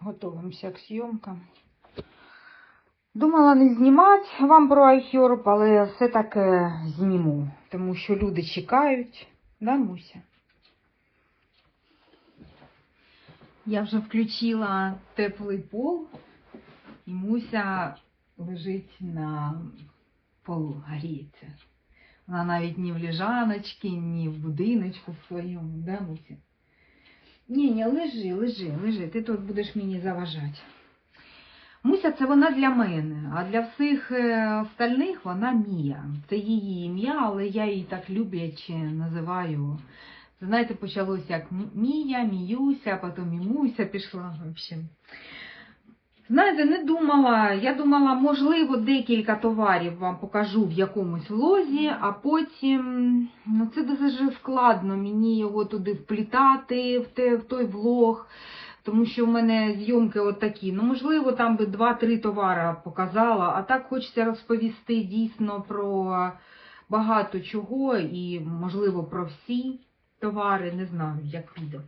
Готуємося к зйомкам. Думала не знімати вам про iHerb, але все-таки зніму, тому що люди чекають. Да, Муся? Я вже включила теплий пол, і Муся лежить на полу, гріється. Вона навіть ні в лежаночці, ні в будиночку в своєму, да, Муся? Ні, ні, лежи, лежи, лежи, ти тут будеш мені заважати. Муся це вона для мене, а для всіх е, остальних вона Мія. Це її ім'я, але я її так любляче називаю. Знаєте, почалося як Мія, Міюся, потім і Муся пішла. В общем. Знаєте, не думала. Я думала, можливо, декілька товарів вам покажу в якомусь лозі, а потім ну, це дуже складно мені його туди вплітати, в, те, в той влог. Тому що в мене зйомки от такі. Ну, можливо, там би два-три товари показала, а так хочеться розповісти дійсно про багато чого і, можливо, про всі товари, не знаю, як піде.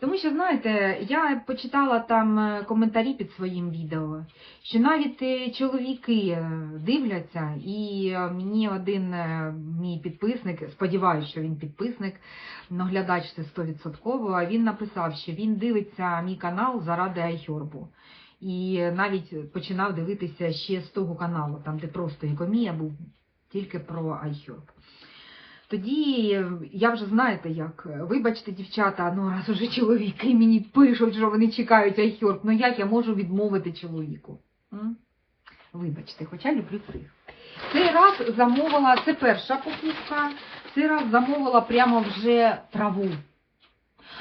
Тому що, знаєте, я почитала там е, коментарі під своїм відео, що навіть е, чоловіки е, дивляться, і мені один мій підписник, сподіваюся, що він підписник, ну, глядач це 100%, а він написав, що він дивиться мій канал заради айхербу. І навіть починав дивитися ще з того каналу, там де просто екомія був тільки про айхерб. Тоді я вже знаєте як, вибачте, дівчата, ну раз уже чоловіки мені пишуть, що вони чекають айхерб, ну як я можу відмовити чоловіку? Вибачте, хоча люблю цих. Цей раз замовила, це перша покупка, цей раз замовила прямо вже траву.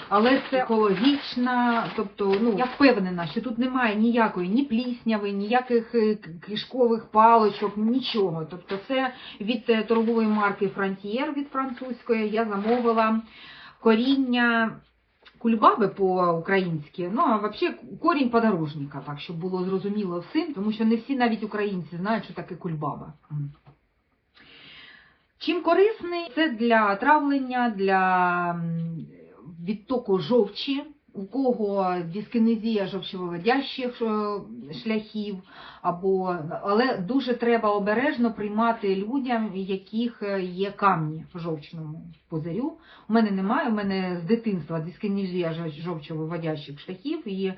Але це екологічна, тобто ну, я впевнена, що тут немає ніякої ні плісняви, ніяких е, кишкових паличок, нічого. Тобто це від е, торгової марки Frontier від французької я замовила коріння кульбаби по-українськи, ну а взагалі корінь подорожника, так, щоб було зрозуміло всім, тому що не всі навіть українці знають, що таке кульбаба. Чим корисний? Це для травлення, для відтоку жовчі, у кого дискінезія жовчовиводящих е, шляхів, або, але дуже треба обережно приймати людям, у яких е, є камні в жовчному пузирю. У мене немає, у мене з дитинства дискінезія жов- жовчовиводящих шляхів, і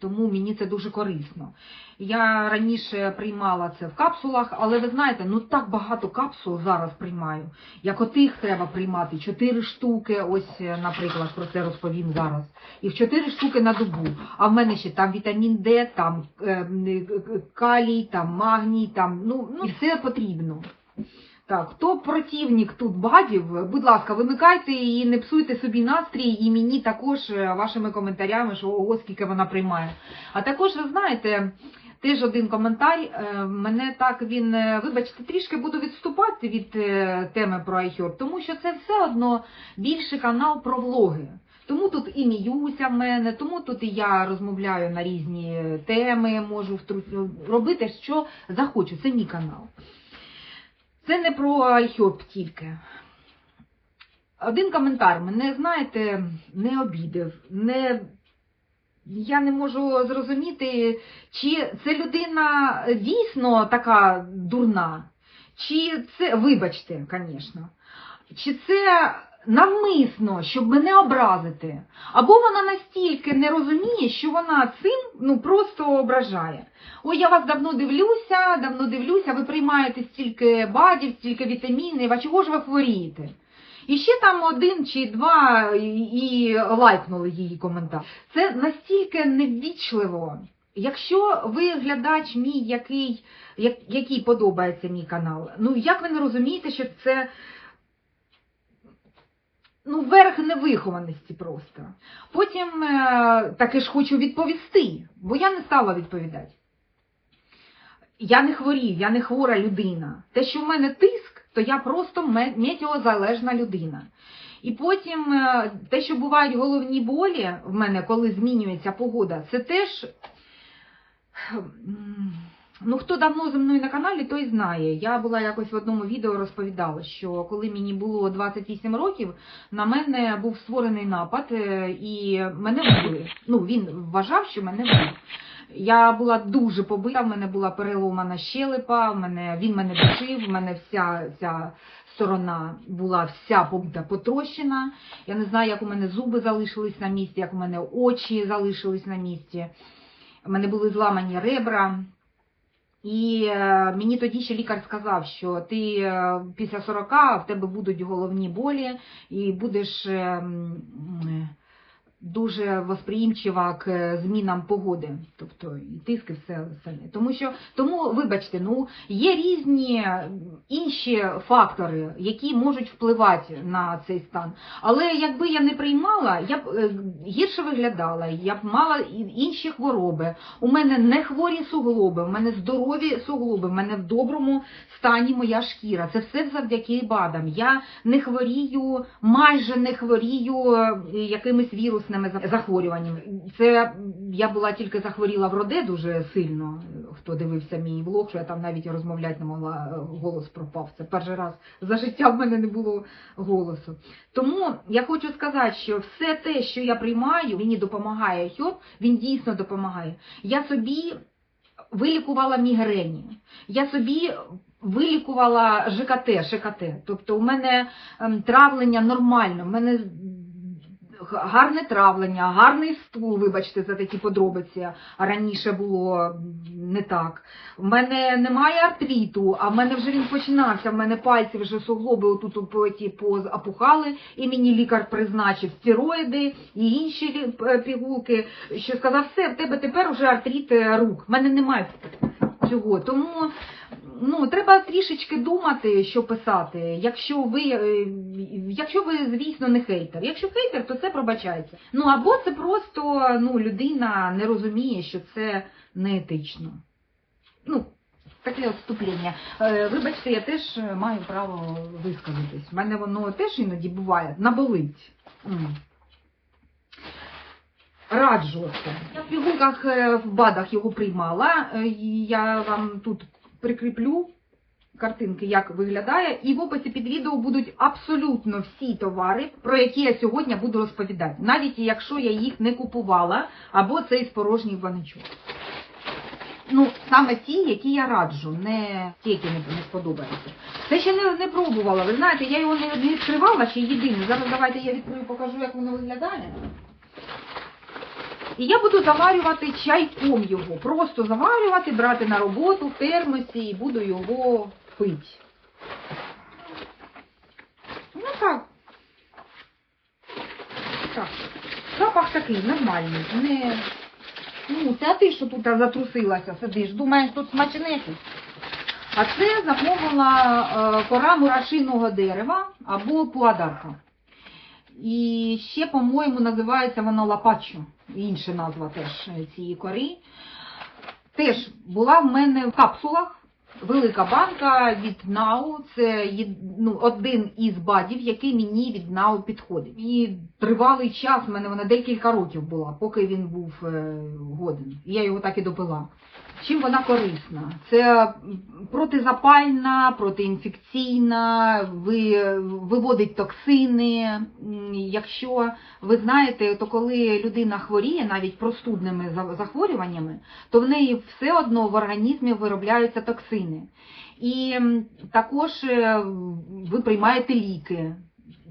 тому мені це дуже корисно. Я раніше приймала це в капсулах, але ви знаєте, ну так багато капсул зараз приймаю. Як отих треба приймати, 4 штуки, ось, е, наприклад, про це розповім зараз. Їх 4 штуки на добу. А в мене ще там вітамін Д, там е, к- калій, там магній, там, ну, ну все потрібно. Так, хто противник тут бадів, будь ласка, вимикайте і не псуйте собі настрій, і мені також е, вашими коментарями, що ого, скільки вона приймає. А також ви знаєте, теж один коментар, е, мене так він, е, вибачте, трішки буду відступати від теми про iHerb, тому що це все одно більше канал про влоги. Тому тут і міюся в мене, тому тут і я розмовляю на різні теми, можу втру- робити, що захочу. Це мій канал. Це не про iHerb тільки. Один коментар мене, знаєте, не обідав, не... я не можу зрозуміти, чи це людина дійсно така дурна, чи це, вибачте, звісно, чи це навмисно, щоб мене образити, або вона настільки не розуміє, що вона цим ну, просто ображає. Ой, я вас давно дивлюся, давно дивлюся, ви приймаєте стільки бадів, стільки вітамінів, а чого ж ви хворієте? І ще там один чи два і, лайкнули її коментар. Це настільки неввічливо. Якщо ви глядач мій, який, як, який подобається мій канал, ну як ви не розумієте, що це ну, верх невихованості просто. Потім е, таки ж хочу відповісти, бо я не стала відповідати. Я не хворію, я не хвора людина. Те, що в мене тиск, то я просто ме- метеозалежна людина. І потім е, те, що бувають головні болі в мене, коли змінюється погода, це теж Ну, хто давно зі мною на каналі, той знає. Я була якось в одному відео розповідала, що коли мені було 28 років, на мене був створений напад, е, і мене вбили. Ну, він вважав, що мене вбив. Я була дуже побита, в мене була переломана щелепа, в мене, він мене душив, в мене вся ця сторона була вся побита, потрощена. Я не знаю, як у мене зуби залишились на місці, як у мене очі залишились на місці. У мене були зламані ребра. І е, мені тоді ще лікар сказав, що ти е, після 40 в тебе будуть головні болі і будеш е, е, дуже восприємчива к е, змінам погоди, тобто і тиск, і все остальне. Тому що, тому, вибачте, ну є різні інші фактори, які можуть впливати на цей стан. Але якби я не приймала, я б е, гірше виглядала, я б мала інші хвороби. У мене не хворі суглоби, у мене здорові суглоби, в мене в доброму стані моя шкіра. Це все завдяки БАДам. Я не хворію, майже не хворію е, якимись вірусними за- захворюваннями. Це я була тільки захворіла в роде дуже сильно. Хто дивився мій влог, що я там навіть розмовляти не могла, е, голос пропав. Це перший раз за життя в мене не було голосу. Тому я хочу сказати, що все те, що я приймаю, мені допомагає хьоп, він дійсно допомагає. Я собі вилікувала мігрені, я собі вилікувала ЖКТ, ШКТ. Тобто у мене ем, травлення нормальне, у мене гарне травлення, гарний стул, вибачте, за такі подробиці. Раніше було не так. У мене немає артриту, а в мене вже він починався. В мене пальці вже суглоби отут по- ті позапухали, і мені лікар призначив стероїди і інші пігулки, що сказав, все, в тебе тепер вже артрит е, рук. В мене немає цього. Тому ну, треба трішечки думати, що писати. Якщо ви, е, якщо ви, звісно, не хейтер. Якщо хейтер, то це пробачається. Ну або це просто ну, людина не розуміє, що це неетично. Ну, таке от вступлення. Е, Вибачте, я теж маю право висказатись. У мене воно теж іноді буває, наболить. Раджу це. Я в пігулках е, в БАДах його приймала. Е, Я вам тут прикріплю картинки, як виглядає. І в описі під відео будуть абсолютно всі товари, про які я сьогодні буду розповідати. Навіть якщо я їх не купувала, або цей спорожній баничок. Ну, саме ті, які я раджу, не ті, які не, сподобаються. Це ще не, не пробувала. Ви знаєте, я його не, відкривала ще єдине. Зараз давайте я відкрию, покажу, як воно виглядає. І я буду заварювати чайком його. Просто заварювати, брати на роботу в термосі і буду його пити. Ну так. Так. Запах такий нормальний. Не... Ну, це ти що тут затрусилася, сидиш, думаєш, тут смачне? А це замовила е, кора мурашиного дерева або пуадарка. І ще, по-моєму, називається вона лапачо. Інша назва теж цієї кори. Теж була в мене в капсулах. Велика банка від НАУ. Це ну, один із бадів, який мені від НАУ підходить. І тривалий час, в мене вона декілька років була, поки він був е, годен. І я його так і допила. Чим вона корисна? Це протизапальна, протиінфекційна, ви, виводить токсини. Якщо ви знаєте, то коли людина хворіє навіть простудними захворюваннями, то в неї все одно в організмі виробляються токсини. І також е, ви приймаєте ліки.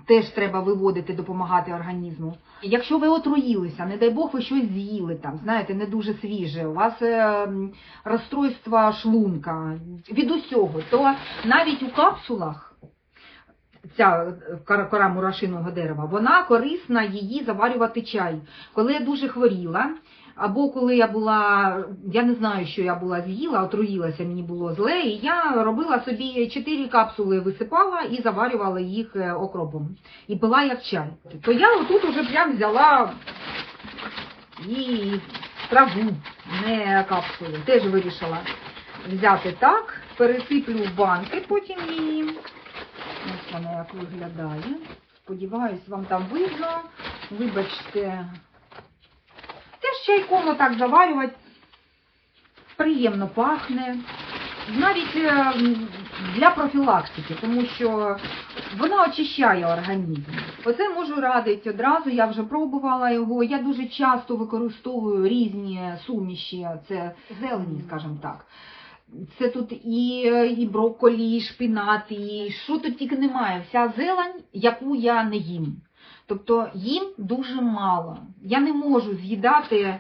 Теж треба виводити, допомагати організму. Якщо ви отруїлися, не дай Бог, ви щось з'їли там, знаєте, не дуже свіже, у вас е, розстройство шлунка, від усього, то навіть у капсулах ця е, кора мурашиного дерева, вона корисна її заварювати чай. Коли я дуже хворіла, або коли я була, я не знаю, що я була з'їла, отруїлася, мені було зле, і я робила собі 4 капсули, висипала і заварювала їх е, окропом. І пила як чай. То я отут уже прям взяла і траву, не капсулу. Теж вирішила взяти так, пересиплю в банки потім її. Ось вона як виглядає. Сподіваюсь, вам там видно. Вибачте. Теж чайком отак заварювати. приємно пахне. Навіть е, для профілактики, тому що вона очищає організм. Оце можу радити одразу, я вже пробувала його. Я дуже часто використовую різні суміші, це зелені, скажімо так. Це тут і, і брокколі, і шпинат, і що тут тільки немає. Вся зелень, яку я не їм. Тобто їм дуже мало. Я не можу з'їдати е,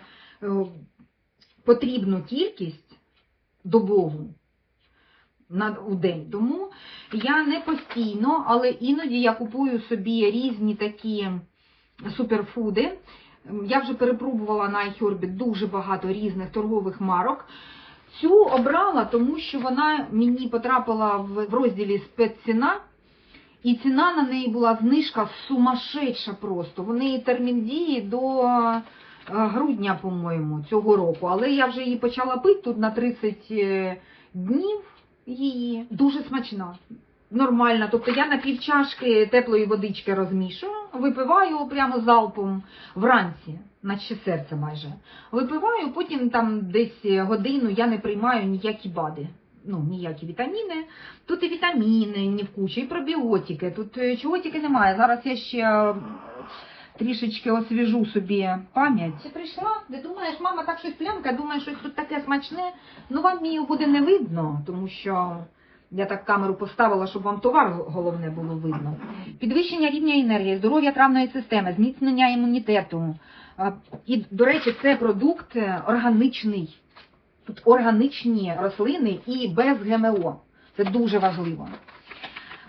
потрібну кількість добову на у день. Тому я не постійно, але іноді я купую собі різні такі суперфуди. Я вже перепробувала на iHerb дуже багато різних торгових марок. Цю обрала, тому що вона мені потрапила в в розділі спецціна, і ціна на неї була знижка сумасшедша просто. В неї термін дії до е, грудня, по-моєму, цього року. Але я вже її почала пити тут на 30 е, днів її. Дуже смачна. Нормальна. Тобто я на півчашки теплої водички розмішую, випиваю прямо залпом вранці, наче серце майже. Випиваю, потім там десь годину я не приймаю ніякі БАДи. Ну, ніякі вітаміни. Тут і вітаміни, ні в кучі, і пробіотики. Тут е, чого тільки немає. Зараз я ще е, трішечки освіжу собі пам'ять. Ти прийшла, ти думаєш, мама так щось плямка, думаєш, щось тут таке смачне. Ну вам її буде не видно, тому що я так камеру поставила, щоб вам товар головне було видно. Підвищення рівня енергії, здоров'я травної системи, зміцнення імунітету. І, до речі, це продукт е, органічний. Органічні рослини і без ГМО. Це дуже важливо.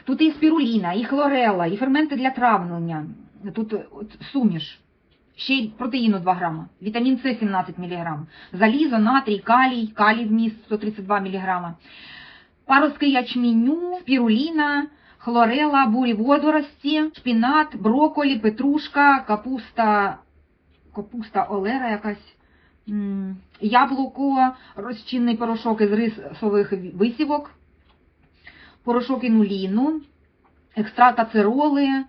Тут і спіруліна, і хлорела, і ферменти для травлення. Тут суміш. Ще й протеїну 2 грама, вітамін С 17 мг, залізо, натрій, калій, калій вміст 132 мг, паростки ячменю, спіруліна, хлорела, бурі водорості, шпінат, броколі, петрушка, капуста, капуста олера якась, яблуко, розчинний порошок із рисових висівок, порошок інуліну, екстракт ацероли,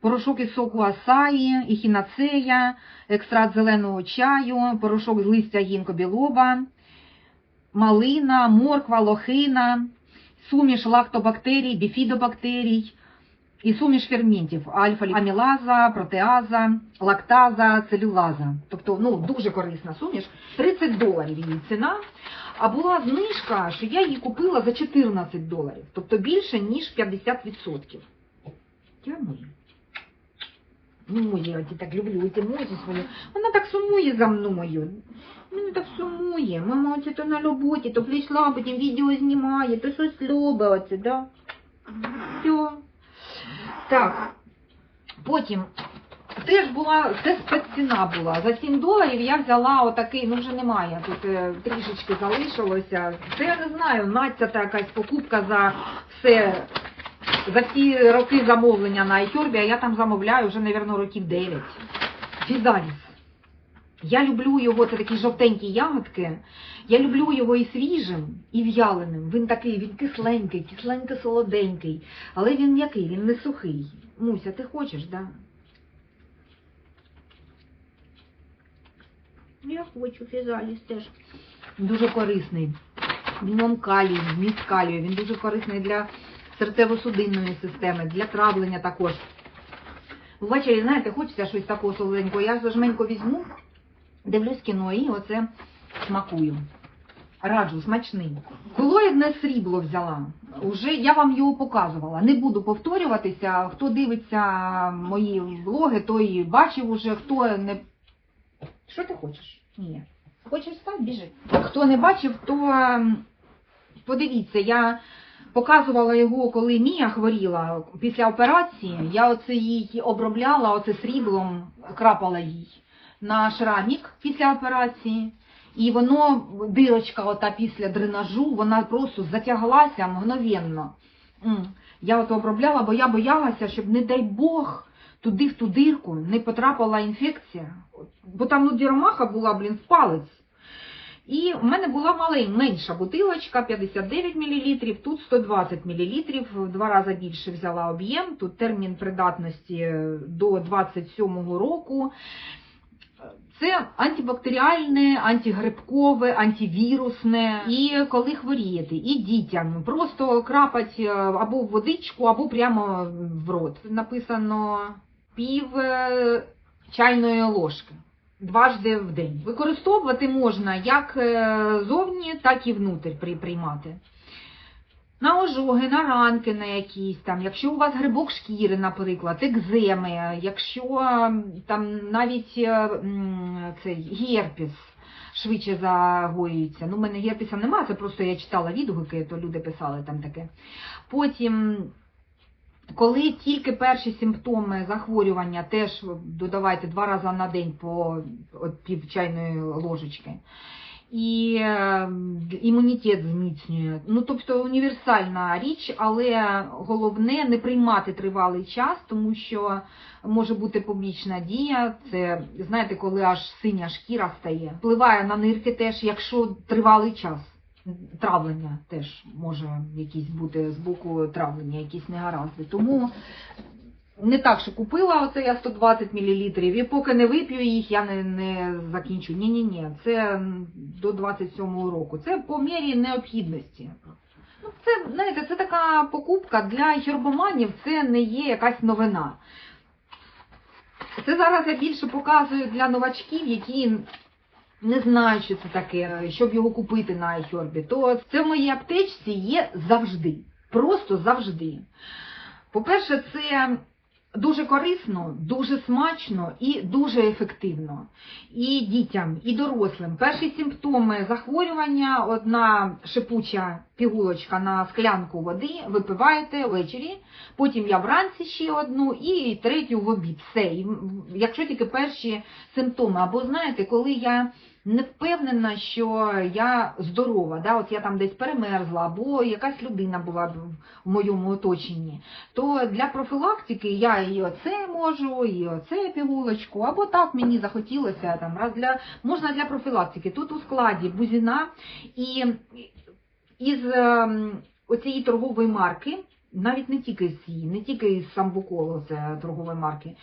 порошок із соку асаї, ехінацея, екстракт зеленого чаю, порошок з листя гінкобілоба, малина, морква, лохина, суміш лактобактерій, біфідобактерій і суміш ферментів альфа-амілаза, протеаза, лактаза, целюлаза. Тобто ну, дуже корисна суміш. 30 доларів її ціна. А була знижка, що я її купила за 14 доларів, тобто більше, ніж 50%. Я. Ну, я оті так люблю ці музі свою. Вона так сумує за мною. Мені так сумує. Мама оце то на роботі, то прийшла, потім відео знімає, то щось любить оце, да? Так. Потім теж була, це спецціна була. За 7 доларів я взяла отакий, ну вже немає, тут е, трішечки залишилося. Це я не знаю, надцята якась покупка за все. За ці роки замовлення на iHerb, а я там замовляю вже, мабуть, років 9. Фізаліс. Я люблю його, це такі жовтенькі ягодки. Я люблю його і свіжим, і в'яленим. Він такий, він кисленький, кисленько-солоденький. Але він м'який, він не сухий. Муся, ти хочеш, да? Я хочу фізаліс теж. Дуже корисний. В ньому калій, вміст калію. Він дуже корисний для серцево-судинної системи, для травлення також. Ввечері, знаєте, хочеться щось такого солоденького. Я зажменько візьму, дивлюсь кіно і оце смакую. Раджу, смачний. Колоїдне срібло взяла. Уже я вам його показувала. Не буду повторюватися. Хто дивиться мої влоги, той бачив уже, хто не. Що ти хочеш? Ні. Хочеш стати, біжи. Хто не бачив, то ем, подивіться, я показувала його, коли Мія хворіла після операції. Я оце їй обробляла, оце сріблом крапала їй на шрамік після операції. І воно, дирочка ота після дренажу, вона просто затяглася мгновенно. Я от обробляла, бо я боялася, щоб, не дай Бог, туди в ту дирку не потрапила інфекція. Бо там ну, діромаха була, блін, в палець. І в мене була маленька, менша бутилочка, 59 мл, тут 120 мл, в два рази більше взяла об'єм, тут термін придатності до 27-го року. Це антибактеріальне, антигрибкове, антивірусне. І коли хворієте, і дітям просто крапать е, або в водичку, або прямо в рот. Написано пів е, чайної ложки. Дважди в день. Використовувати можна як е, зовні, так і внутрі при- приймати. На ожоги, на ранки на якісь там, якщо у вас грибок шкіри, наприклад, екземи, якщо там навіть е, цей герпес швидше загоюється. Ну, в мене герпеса немає, це просто я читала відгуки, то люди писали там таке. Потім, коли тільки перші симптоми захворювання, теж додавайте два рази на день по от, пів чайної ложечки і е, імунітет зміцнює. Ну, тобто універсальна річ, але головне не приймати тривалий час, тому що може бути побічна дія. Це знаєте, коли аж синя шкіра стає. Впливає на нирки теж, якщо тривалий час. Травлення теж може якісь бути з боку травлення, якісь негаразди. Тому не так, що купила оце я 120 мл, і поки не вип'ю їх, я не, не закінчу. Ні, ні, ні, це до 27-го року. Це по мірі необхідності. Ну, це, знаєте, це така покупка для гербоманів, це не є якась новина. Це зараз я більше показую для новачків, які не знають, що це таке, щоб його купити на iHerb. То це в моїй аптечці є завжди. Просто завжди. По-перше, це дуже корисно, дуже смачно і дуже ефективно. І дітям, і дорослим. Перші симптоми захворювання, одна шипуча пігулочка на склянку води, випиваєте ввечері, потім я вранці ще одну і третю в обід. Все. Якщо тільки перші симптоми, або знаєте, коли я не впевнена, що я здорова, да, от я там десь перемерзла, або якась людина була в моєму оточенні, то для профілактики я і оце можу, і оце пігулочку, або так мені захотілося там раз для можна для профілактики. Тут у складі бузіна і із ем, оцієї торгової марки. Навіть не тільки з цієї, не тільки з самбуколу, це торгової марки.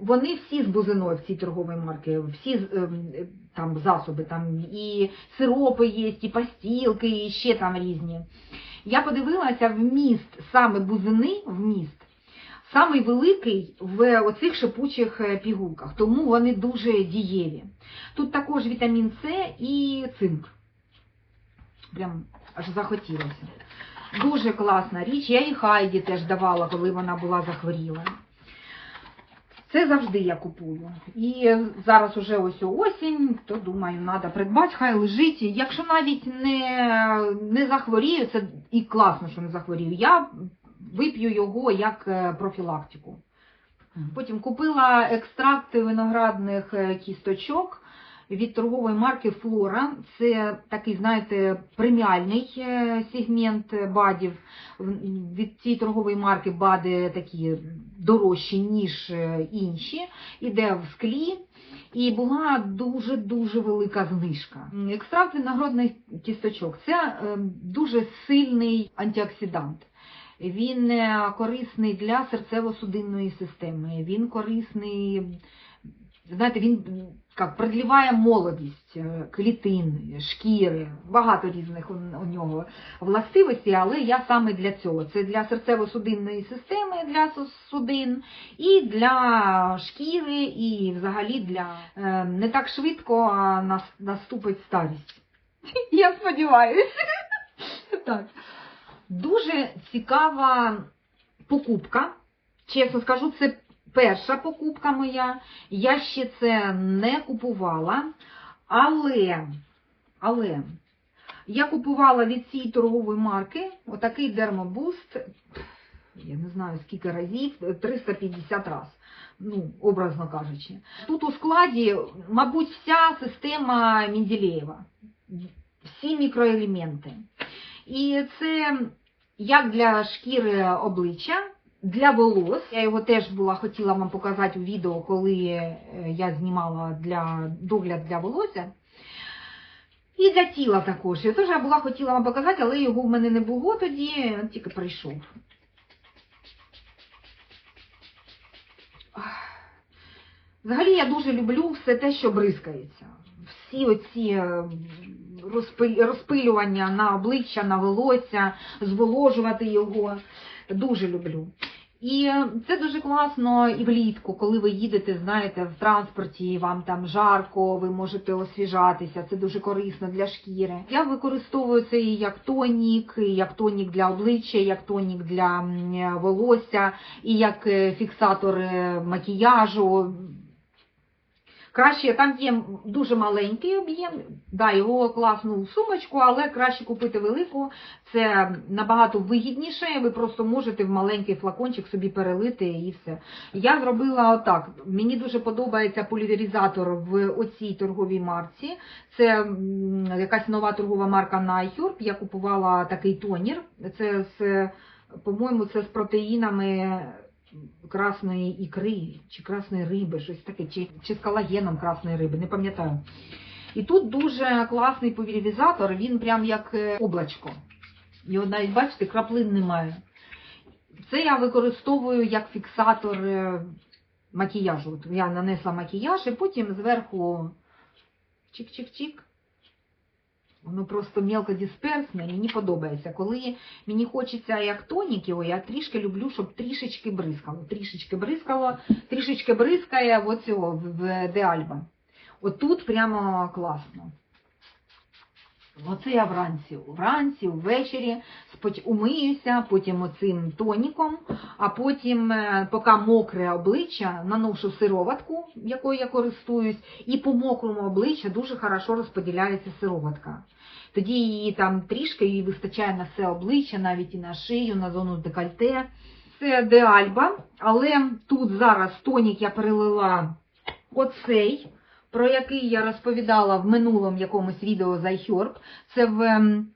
Вони всі з бузиною в цій торговій марки, всі з, ем, е, там засоби, там і сиропи є, і пастілки, і ще там різні. Я подивилася вміст саме бузини, вміст, самий великий в оцих шипучих е, пігулках, тому вони дуже дієві. Тут також вітамін С і цинк. Прям аж захотілося. Дуже класна річ. Я і Хайді теж давала, коли вона була захворіла. Це завжди я купую. І зараз уже ось осінь, то думаю, треба придбати, хай лежить. Якщо навіть не, не захворію, це і класно, що не захворію, я вип'ю його як е, профілактику. Потім купила екстракти виноградних е, кісточок від торгової марки Флора. Це такий, знаєте, преміальний е, сегмент БАДів. Від цієї торгової марки БАДи такі дорожчі, ніж е, інші. Іде в склі. І була дуже-дуже велика знижка. Екстракт виноградних кісточок це е, дуже сильний антиоксидант. Він корисний для серцево-судинної системи. Він корисний, знаєте, він як, продліває молодість е, клітин, шкіри, багато різних у, нього властивостей, але я саме для цього. Це для серцево-судинної системи, для судин, і для шкіри, і взагалі для е, не так швидко а, нас, наступить старість. Я сподіваюся. Дуже цікава покупка. Чесно скажу, це перша покупка моя. Я ще це не купувала. Але, але я купувала від цієї торгової марки отакий дермобуст, я не знаю скільки разів, 350 разів. Ну, образно кажучи. Тут у складі, мабуть, вся система Менделєєва. Всі мікроелементи. І це як для шкіри обличчя, для волос. Я його теж була хотіла вам показати у відео, коли е, я знімала для догляд для волосся. І для тіла також. Я теж була хотіла вам показати, але його в мене не було тоді, тільки прийшов. Взагалі я дуже люблю все те, що бризкається. Всі оці е, розпилювання на обличчя, на волосся, зволожувати його. Дуже люблю. І е, це дуже класно і влітку, коли ви їдете, знаєте, в транспорті, вам там жарко, ви можете освіжатися, це дуже корисно для шкіри. Я використовую це і як тонік, і як тонік для обличчя, як тонік для волосся, і як е, фіксатор е, макіяжу. Краще там є дуже маленький об'єм, да, його класно в сумочку, але краще купити велику. Це набагато вигідніше. Ви просто можете в маленький флакончик собі перелити і все. Я зробила отак. Мені дуже подобається пульверизатор в оцій торговій марці. Це якась нова торгова марка Nyhurb. Я купувала такий тонір. Це з, по-моєму, це з протеїнами красної ікри чи красної риби, щось таке, чи, чи з колагеном красної риби, не пам'ятаю. І тут дуже класний пульверизатор, він прям як е, облачко. Його навіть, бачите, краплин немає. Це я використовую як фіксатор е, макіяжу. Я нанесла макіяж і потім зверху чик-чик-чик. Воно просто мелко дисперсне, мені подобається. Коли мені хочеться як тонік його, я трішки люблю, щоб трішечки бризкало. Трішечки бризкало, трішечки бризкає от цього в Деальба. От тут прямо класно. Оце я вранці. Вранці, ввечері умиюся, потім оцим тоніком, а потім, е, поки мокре обличчя, наношу сироватку, якою я користуюсь, і по мокрому обличчю дуже хорошо розподіляється сироватка. Тоді її там трішки її вистачає на все обличчя, навіть і на шию, на зону декольте. Це Деальба, але тут зараз тонік я перелила оцей, про який я розповідала в минулому якомусь відео з iHerb. Це в ем,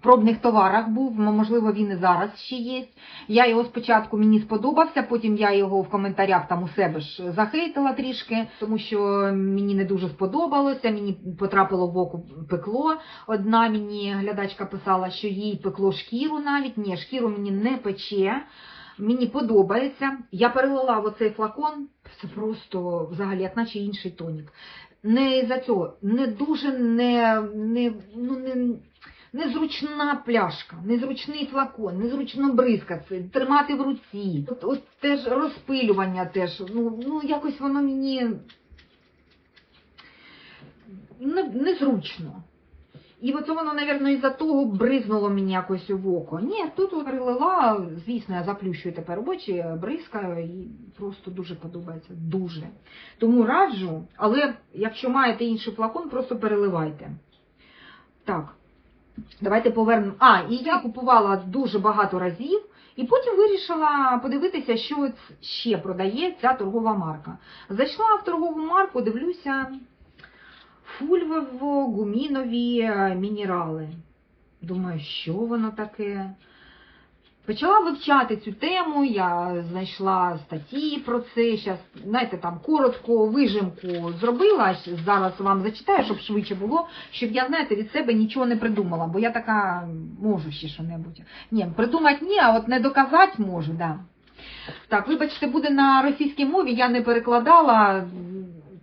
пробних товарах був, можливо, він і зараз ще є. Я його спочатку мені сподобався, потім я його в коментарях там у себе ж захейтила трішки, тому що мені не дуже сподобалося, мені потрапило в око пекло. Одна мені глядачка писала, що їй пекло шкіру навіть. Ні, шкіру мені не пече. Мені подобається. Я перелила в оцей флакон, це просто взагалі, як наче інший тонік. Не за цього, не дуже не, не, ну, не, незручна пляшка, незручний флакон, незручно бризкати, тримати в руці. От, от теж розпилювання теж, ну, ну якось воно мені не, незручно. І оце воно, мабуть, із-за того бризнуло мені якось в око. Ні, тут от перелила, звісно, я заплющую тепер очі, бризкаю і просто дуже подобається. Дуже. Тому раджу, але якщо маєте інший флакон, просто переливайте. Так, давайте повернемо. А, і я купувала дуже багато разів, і потім вирішила подивитися, що ще продає ця торгова марка. Зайшла в торгову марку, дивлюся фульвово-гумінові е, мінерали. Думаю, що воно таке? Почала вивчати цю тему, я знайшла статті про це. Щас, знаєте, там коротко вижимку зробила. Зараз вам зачитаю, щоб швидше було, щоб я, знаєте, від себе нічого не придумала, бо я така можу ще що-небудь. Ні, придумати ні, а от не доказати можу, да. Так, вибачте, буде на російській мові, я не перекладала,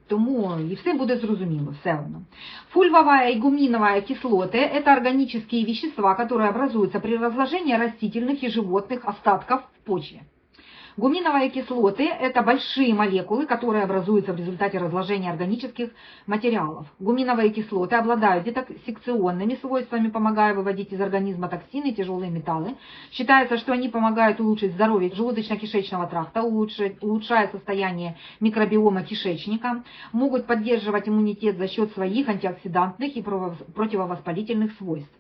тому і все буде зрозуміло, все одно. Фульвовая и гуминовая кислоты – это органические вещества, которые образуются при разложении растительных и животных остатков в почве. Гуминовые кислоты – это большие молекулы, которые образуются в результате разложения органических материалов. Гуминовые кислоты обладают детоксикационными свойствами, помогая выводить из организма токсины и тяжелые металлы. Считается, что они помогают улучшить здоровье желудочно-кишечного тракта, улучшая состояние микробиома кишечника, могут поддерживать иммунитет за счет своих антиоксидантных и противовоспалительных свойств.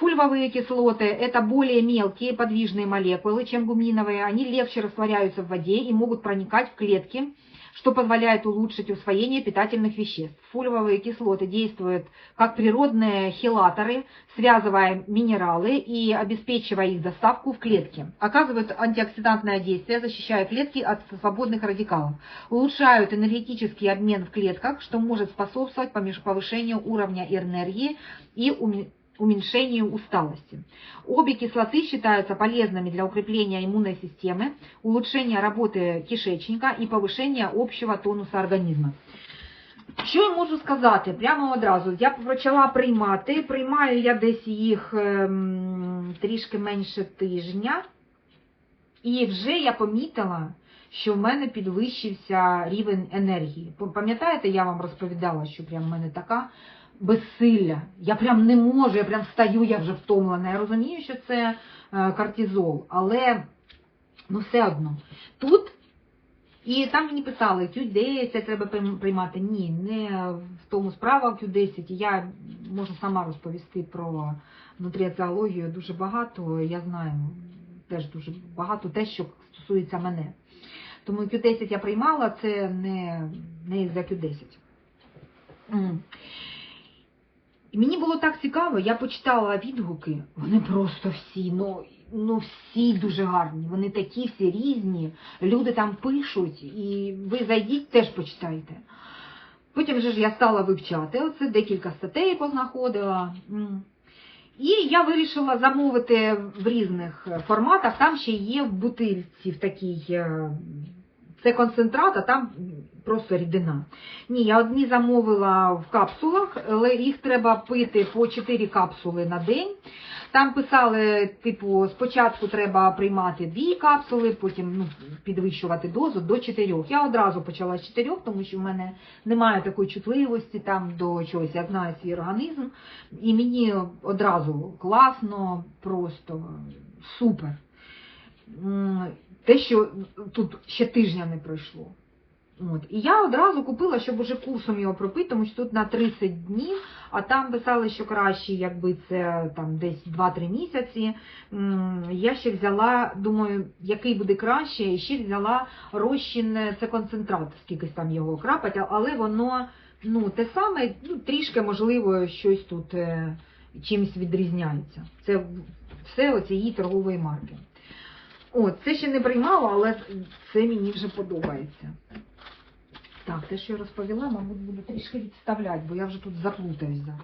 Фульвовые кислоты – это более мелкие подвижные молекулы, чем гуминовые. Они легче растворяются в воде и могут проникать в клетки, что позволяет улучшить усвоение питательных веществ. Фульвовые кислоты действуют как природные хелаторы, связывая минералы и обеспечивая их доставку в клетки. Оказывают антиоксидантное действие, защищая клетки от свободных радикалов. Улучшают энергетический обмен в клетках, что может способствовать повышению уровня энергии и уменьшению усталости. Обе кислоты считаются полезными для укрепления иммунной системы, улучшения работы кишечника и повышения общего тонуса организма. Що я можу сказати прямо одразу? Я почала приймати. Приймаю я десь їх ем, трішки менше тижня. І вже я помітила, що в мене підвищився рівень енергії. П- Пам'ятаєте, я вам розповідала, що прям в мене така безсилля. Я прям не можу, я прям встаю, я вже втомлена. Я розумію, що це е, кортизол, але ну все одно. Тут і там мені писали, Q10 треба приймати. Ні, не в тому справа Q10. Я можу сама розповісти про нутріціологію дуже багато. Я знаю теж дуже багато те, що стосується мене. Тому Q10 я приймала, це не, не за Q10. І мені було так цікаво, я почитала відгуки, вони просто всі, ну, ну всі дуже гарні, вони такі всі різні, люди там пишуть, і ви зайдіть, теж почитайте. Потім вже ж я стала вивчати, оце декілька статей познаходила. І я вирішила замовити в різних форматах, там ще є в бутильці в такій, е, це концентрат, а там просто рідина. Ні, я одні замовила в капсулах, але їх треба пити по 4 капсули на день. Там писали, типу, спочатку треба приймати 2 капсули, потім ну, підвищувати дозу до 4. Я одразу почала з 4, тому що в мене немає такої чутливості там до чогось. Я знаю свій організм. І мені одразу класно, просто супер. Те, що тут ще тижня не пройшло. От. І я одразу купила, щоб уже курсом його пропити, тому що тут на 30 днів, а там писали, що краще, якби це там десь 2-3 місяці. Я ще взяла, думаю, який буде краще, і ще взяла розчин, це концентрат, скількись там його крапать, але воно ну, те саме, ну, трішки, можливо, щось тут е, чимось відрізняється. Це все оцієї торгової марки. От, це ще не приймала, але це мені вже подобається. Так, те, що я розповіла, мабуть, буду трішки відставляти, бо я вже тут заплутаюсь зараз.